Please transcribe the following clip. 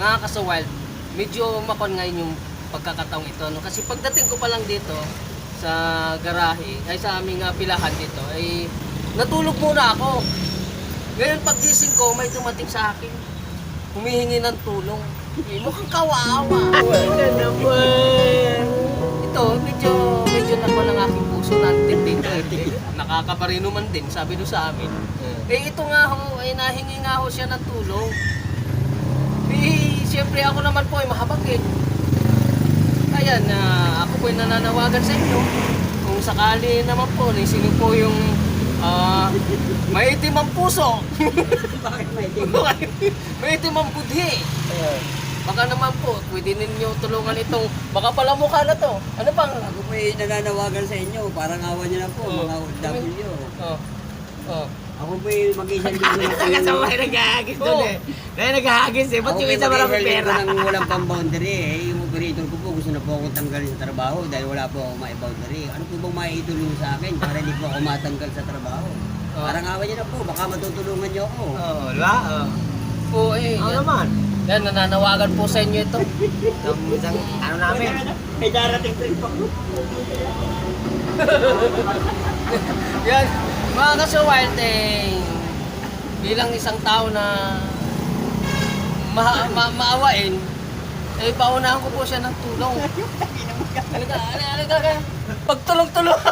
mga medyo makon ngayon yung pagkakataong ito. No? Kasi pagdating ko pa lang dito sa garahe, ay sa aming ah, pilahan dito, ay natulog muna ako. Ngayon paggising ko, may dumating sa akin. Humihingi ng tulong. Eh, mukhang kawawa. Wala naman. Ito, medyo, medyo nakuha ng aking puso natin dito. Eh, Nakakabarino man din, sabi doon sa amin. Eh, ito nga ho, ay nahingi nga ho siya ng tulong. Siyempre ako naman po ay mahabag eh. Kaya na ako po ay nananawagan sa inyo. Kung sakali naman po, na sino po yung ah, maitim ang puso. Bakit tingin? maitim ang budhi. Baka naman po, pwede ninyo tulungan itong, baka pala mukha na to. Ano pang? Ako po ay nananawagan sa inyo. Parang awa niyo na po, Oh. mga OFW. Oh. Oh. Ako po ay mag-isang linggo na po. Kasama kayo naghahagis doon eh. Kaya naghahagis eh. Ba't Ako yung po isa marami mag-isang linggo pera? nang walang pang-boundary eh. Yung operator ko po gusto na po akong tanggalin sa trabaho dahil wala po akong may boundary. Ano po bang maitulong sa akin para hindi po ako matanggal sa trabaho? Oh. Parang awa niyo na po, baka matutulungan niyo ako. Oo, diba? Oo. Oo, eh. Ano naman? Yan, nananawagan po sa inyo ito. Itong isang ano namin. May darating trip po. Yan, mga kasuwild, eh, bilang isang tao na ma ma maawain, eh, paunahan ko po siya ng tulong. Halika, halika, halika, halika. Pagtulong-tulong.